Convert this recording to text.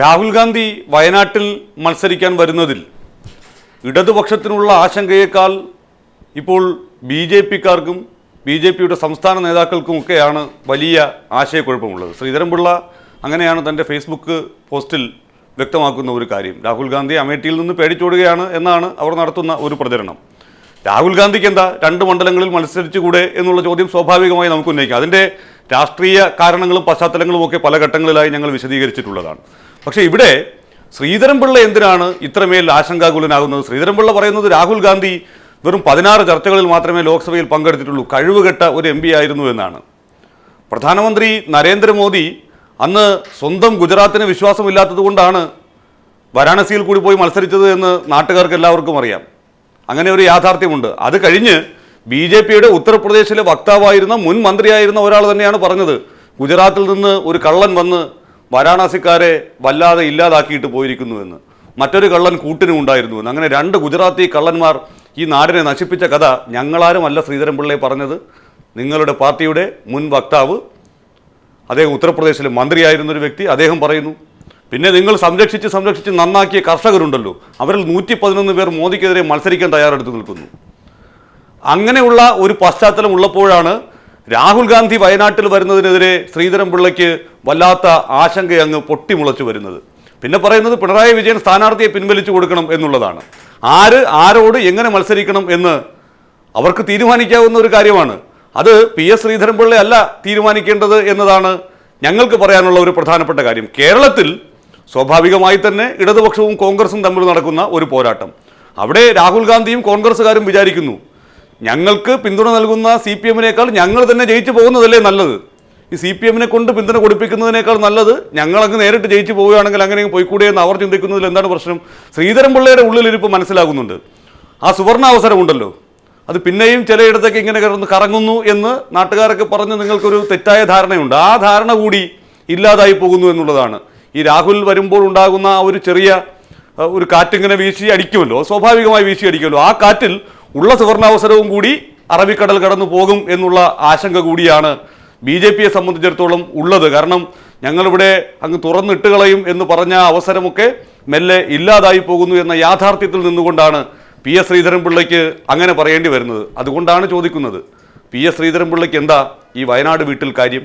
രാഹുൽ ഗാന്ധി വയനാട്ടിൽ മത്സരിക്കാൻ വരുന്നതിൽ ഇടതുപക്ഷത്തിനുള്ള ആശങ്കയേക്കാൾ ഇപ്പോൾ ബി ജെ പിക്കാർക്കും ബി ജെ പിയുടെ സംസ്ഥാന നേതാക്കൾക്കുമൊക്കെയാണ് വലിയ ആശയക്കുഴപ്പമുള്ളത്. ശ്രീധരൻപിള്ള അങ്ങനെയാണ് തന്റെ ഫേസ്ബുക്ക് പോസ്റ്റിൽ വ്യക്തമാക്കുന്ന ഒരു കാര്യം. രാഹുൽ ഗാന്ധി അമേഠിയിൽ നിന്ന് പേടിച്ചോടുകയാണ് എന്നാണ് അവർ നടത്തുന്ന ഒരു പ്രചരണം. രാഹുൽ ഗാന്ധിക്ക് എന്താ രണ്ട് മണ്ഡലങ്ങളിൽ മത്സരിച്ചുകൂടെ എന്നുള്ള ചോദ്യം സ്വാഭാവികമായി നമുക്ക് ഉന്നയിക്കാം. അതിന്റെ രാഷ്ട്രീയ കാരണങ്ങളും പശ്ചാത്തലങ്ങളും ഒക്കെ പല ഘട്ടങ്ങളിലായി ഞങ്ങൾ വിശദീകരിച്ചിട്ടുള്ളതാണ്. പക്ഷേ ഇവിടെ ശ്രീധരൻപിള്ള എന്തിനാണ് ഇത്രമേൽ ആശങ്കാകുലനാകുന്നത്? ശ്രീധരൻപിള്ള പറയുന്നത് രാഹുൽ ഗാന്ധി വെറും പതിനാറ് ചർച്ചകളിൽ മാത്രമേ ലോക്സഭയിൽ പങ്കെടുത്തിട്ടുള്ളൂ. കഴിവുകെട്ട ഒരു എം ആയിരുന്നു എന്നാണ്. പ്രധാനമന്ത്രി നരേന്ദ്രമോദി അന്ന് സ്വന്തം ഗുജറാത്തിന് വിശ്വാസമില്ലാത്തതുകൊണ്ടാണ് വാരാണസിയിൽ കൂടി പോയി മത്സരിച്ചത് എന്ന് നാട്ടുകാർക്ക് എല്ലാവർക്കും അറിയാം. അങ്ങനെ ഒരു യാഥാർത്ഥ്യമുണ്ട്. അത് കഴിഞ്ഞ് ബി ജെ പിയുടെ ഉത്തർപ്രദേശിലെ വക്താവായിരുന്ന മുൻ മന്ത്രിയായിരുന്ന ഒരാൾ തന്നെയാണ് പറഞ്ഞത് ഗുജറാത്തിൽ നിന്ന് ഒരു കള്ളൻ വന്ന് വാരാണസിക്കാരെ വല്ലാതെ ഇല്ലാതാക്കിയിട്ട് പോയിരിക്കുന്നുവെന്ന് മറ്റൊരു കള്ളൻ കൂട്ടിനും ഉണ്ടായിരുന്നു എന്ന്. അങ്ങനെ രണ്ട് ഗുജറാത്തി കള്ളന്മാർ ഈ നാടിനെ നശിപ്പിച്ച കഥ ഞങ്ങളാരും അല്ല ശ്രീധരൻപിള്ളയെ പറഞ്ഞത്. നിങ്ങളുടെ പാർട്ടിയുടെ മുൻ വക്താവ് അദ്ദേഹം ഉത്തർപ്രദേശിലെ മന്ത്രിയായിരുന്ന ഒരു വ്യക്തി അദ്ദേഹം പറയുന്നു പിന്നെ നിങ്ങൾ സംരക്ഷിച്ച് സംരക്ഷിച്ച് നന്നാക്കിയ കർഷകരുണ്ടല്ലോ. അവരിൽ നൂറ്റി പതിനൊന്ന് പേർ മോദിക്കെതിരെ മത്സരിക്കാൻ തയ്യാറെടുത്ത് നിൽക്കുന്നു. അങ്ങനെയുള്ള ഒരു പശ്ചാത്തലം ഉള്ളപ്പോഴാണ് രാഹുൽ ഗാന്ധി വയനാട്ടിൽ വരുന്നതിനെതിരെ ശ്രീധരൻപിള്ളയ്ക്ക് വല്ലാത്ത ആശങ്ക അങ്ങ് പൊട്ടിമുളച്ചു വരുന്നത്. പിന്നെ പറയുന്നത് പിണറായി വിജയൻ സ്ഥാനാർത്ഥിയെ പിൻവലിച്ചു കൊടുക്കണം എന്നുള്ളതാണ്. ആര് ആരോട് എങ്ങനെ മത്സരിക്കണം എന്ന് അവർക്ക് തീരുമാനിക്കാവുന്ന ഒരു കാര്യമാണ്. അത് പി എസ് ശ്രീധരൻപിള്ള അല്ല തീരുമാനിക്കേണ്ടത് എന്നതാണ് ഞങ്ങൾക്ക് പറയാനുള്ള ഒരു പ്രധാനപ്പെട്ട കാര്യം. കേരളത്തിൽ സ്വാഭാവികമായി തന്നെ ഇടതുപക്ഷവും കോൺഗ്രസും തമ്മിൽ നടക്കുന്ന ഒരു പോരാട്ടം. അവിടെ രാഹുൽ ഗാന്ധിയും കോൺഗ്രസ്സുകാരും വിചാരിക്കുന്നു ഞങ്ങൾക്ക് പിന്തുണ നൽകുന്ന സി പി എമ്മിനേക്കാൾ ഞങ്ങൾ തന്നെ ജയിച്ചു പോകുന്നതല്ലേ നല്ലത്? ഈ സി പി എമ്മിനെ കൊണ്ട് പിന്തുണ കൊടുപ്പിക്കുന്നതിനേക്കാൾ നല്ലത് ഞങ്ങളങ്ങ് നേരിട്ട് ജയിച്ചു പോവുകയാണെങ്കിൽ അങ്ങനെ പോയിക്കൂടെ എന്ന് അവർ ചിന്തിക്കുന്നതിൽ എന്താണ് പ്രശ്നം? ശ്രീധരൻ ശ്രീധരൻപിള്ളയുടെ ഉള്ളിലിരിപ്പ് മനസ്സിലാകുന്നുണ്ട്. ആ സുവർണ അവസരമുണ്ടല്ലോ അത് പിന്നെയും ചിലയിടത്തേക്ക് ഇങ്ങനെ കിടന്ന് കറങ്ങുന്നു എന്ന് നാട്ടുകാരൊക്കെ പറഞ്ഞ് നിങ്ങൾക്കൊരു തെറ്റായ ധാരണയുണ്ട്. ആ ധാരണ കൂടി ഇല്ലാതായി പോകുന്നു എന്നുള്ളതാണ്. ഈ രാഹുൽ വരുമ്പോൾ ഉണ്ടാകുന്ന ആ ഒരു ചെറിയ ഒരു കാറ്റിങ്ങനെ വീശി അടിക്കുമല്ലോ. സ്വാഭാവികമായി വീശി അടിക്കുമല്ലോ. ആ കാറ്റിൽ ഉള്ള സുവർണാവസരവും കൂടി അറബിക്കടൽ കടന്നു പോകും എന്നുള്ള ആശങ്ക കൂടിയാണ് ബി ജെ പിയെ സംബന്ധിച്ചിടത്തോളം ഉള്ളത്. കാരണം ഞങ്ങളിവിടെ അങ്ങ് തുറന്നിട്ട് കളയും എന്ന് പറഞ്ഞ അവസരമൊക്കെ മെല്ലെ ഇല്ലാതായി പോകുന്നു എന്ന യാഥാർത്ഥ്യത്തിൽ നിന്നുകൊണ്ടാണ് പി എസ് ശ്രീധരൻപിള്ളയ്ക്ക് അങ്ങനെ പറയേണ്ടി വരുന്നത്. അതുകൊണ്ടാണ് ചോദിക്കുന്നത്. പി എസ് ശ്രീധരൻപിള്ളയ്ക്ക് എന്താ ഈ വയനാട് വീട്ടിൽ കാര്യം?